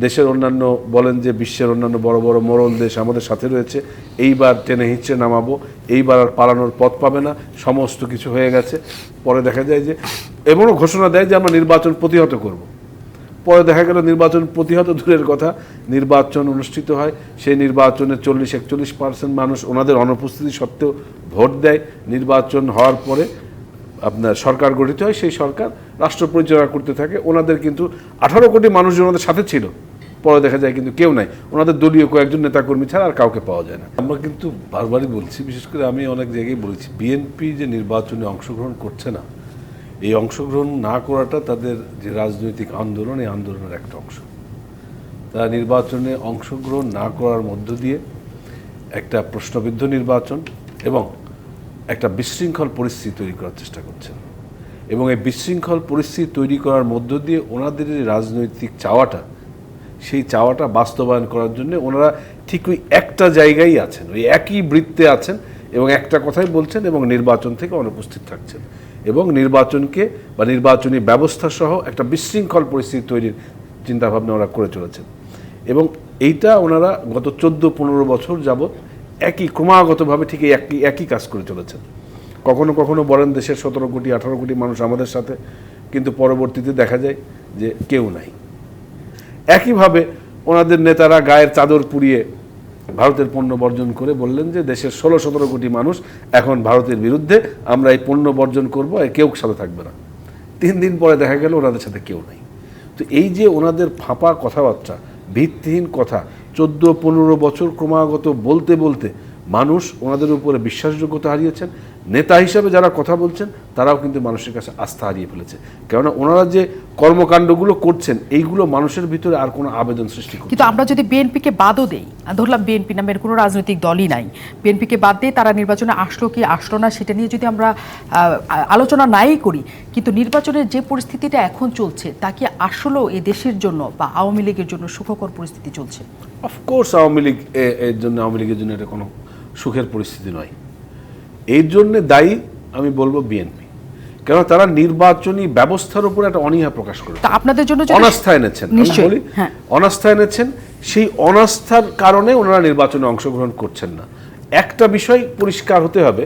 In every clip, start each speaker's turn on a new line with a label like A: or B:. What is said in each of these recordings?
A: দেশের অন্যান্য, বলেন যে বিশ্বের অন্যান্য বড় বড় মোড়ল দেশ আমাদের সাথে রয়েছে, এইবার টেনে হিঁচড়ে নামাবো, এইবার আর পালানোর পথ পাবে না, সমস্ত কিছু হয়ে গেছে। পরে দেখা যায় যে, এমনও ঘোষণা দেয় যে আমরা নির্বাচন প্রতিহত করব। পরে দেখা গেল নির্বাচন প্রতিহত দূরের কথা, নির্বাচন অনুষ্ঠিত হয়, সেই নির্বাচনে চল্লিশ, একচল্লিশ পার্সেন্ট মানুষ ওনাদের অনুপস্থিতি সত্ত্বেও ভোট দেয়। নির্বাচন হওয়ার পরে আপনার সরকার গঠিত হয়, সেই সরকার রাষ্ট্র পরিচালনা করতে থাকে। ওনাদের কিন্তু আঠারো কোটি মানুষ যে ওনাদের সাথে ছিল। পরে দেখা যায় কিন্তু কেউ নাই। ওনাদের দলীয় কয়েকজন নেতাকর্মী ছাড়া আর কাউকে পাওয়া যায় না। আমরা কিন্তু বারবারই বলছি, বিশেষ করে আমি অনেক জায়গায় বলেছি, বিএনপি যে নির্বাচনে অংশগ্রহণ করছে না, এই অংশগ্রহণ না করাটা তাদের যে রাজনৈতিক আন্দোলন, এই আন্দোলনের একটা অংশ। তারা নির্বাচনে অংশগ্রহণ না করার মধ্য দিয়ে একটা প্রশ্নবিদ্ধ নির্বাচন এবং একটা বিশৃঙ্খল পরিস্থিতি তৈরি করার চেষ্টা করছেন। এবং এই বিশৃঙ্খল পরিস্থিতি তৈরি করার মধ্য দিয়ে ওনাদের যে রাজনৈতিক চাওয়াটা, সেই চাওয়াটা বাস্তবায়ন করার জন্য ওনারা ঠিক ওই একটা জায়গায় আছেন, ওই একই বৃত্তে আছেন এবং একটা কথাই বলছেন এবং নির্বাচন থেকে অনুপস্থিত থাকছেন। এবং নির্বাচনকে বা নির্বাচনী ব্যবস্থা সহ একটা বিশৃঙ্খল পরিস্থিতি তৈরির চিন্তাভাবনা ওরা করে চলেছেন। এবং এইটা ওনারা গত চোদ্দ পনেরো বছর যাবৎ একই, ক্রমাগতভাবে ঠিক একই একই কাজ করে চলেছেন কখনো কখনো বলেন দেশের সতেরো কোটি, আঠারো কোটি মানুষ আমাদের সাথে, কিন্তু পরবর্তীতে দেখা যায় যে কেউ নাই। একইভাবে ওনাদের নেতারা গায়ের চাদর পুড়িয়ে ভারতের পণ্য বর্জন করে বললেন যে দেশের ষোলো, সতেরো কোটি মানুষ এখন ভারতের বিরুদ্ধে, আমরা এই পণ্য বর্জন করব, আর কেউ সাথে থাকবে না। তিন দিন পরে দেখা গেল ওনাদের সাথে কেউ নেই। তো এই যে ওনাদের ফাঁপা কথাবার্তা, ভিত্তিহীন কথা চোদ্দ পনেরো বছর ক্রমাগত বলতে বলতে মানুষ ওনাদের উপরে বিশ্বাসযোগ্যতা হারিয়েছেন। নেতা হিসাবে যারা কথা বলছেন তারাও কিন্তু মানুষের কাছে আস্থা হারিয়ে ফেলেছে। কেননা ওনারা যে কর্মকাণ্ডগুলো করছেন এইগুলো মানুষের ভিতরে আর কোনো আবেদন সৃষ্টি করছে
B: কিন্তু আমরা যদি বিএনপিকে বাদও দেই ধরলাম বিএনপি নামের কোনো রাজনৈতিক দলই নাই বিএনপিকে বাদ দিয়ে তারা নির্বাচনে আসলো কি আসলো না সেটা নিয়ে যদি আমরা আলোচনা নাই করি কিন্তু নির্বাচনের যে পরিস্থিতিটা এখন চলছে তা কি আসলেও এই দেশের জন্য বা আওয়ামী লীগের জন্য সুখকর পরিস্থিতি চলছে?
A: অফকোর্স আওয়ামী লীগ এর জন্য আওয়ামী লীগের জন্য এটা কোনো সুখের পরিস্থিতি নয়। এই জন্যে দায়ী আমি বলব বিএনপি কেন তারা নির্বাচনী ব্যবস্থার উপর একটা অনীহা প্রকাশ করে
B: আপনাদের জন্য
A: অনাস্থা এনেছেন বলি
B: হ্যাঁ।
A: অনাস্থা এনেছেন সেই অনাস্থার কারণে ওনারা নির্বাচনে অংশগ্রহণ করছেন না। একটা বিষয় পরিষ্কার হতে হবে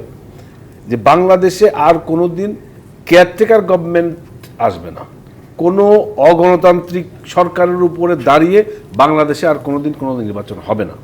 A: যে বাংলাদেশে আর কোনোদিন কেয়ারটেকার গভর্নমেন্ট আসবে না। কোনো অগণতান্ত্রিক সরকারের উপরে দাঁড়িয়ে বাংলাদেশে আর কোনোদিন কোনো নির্বাচন হবে না।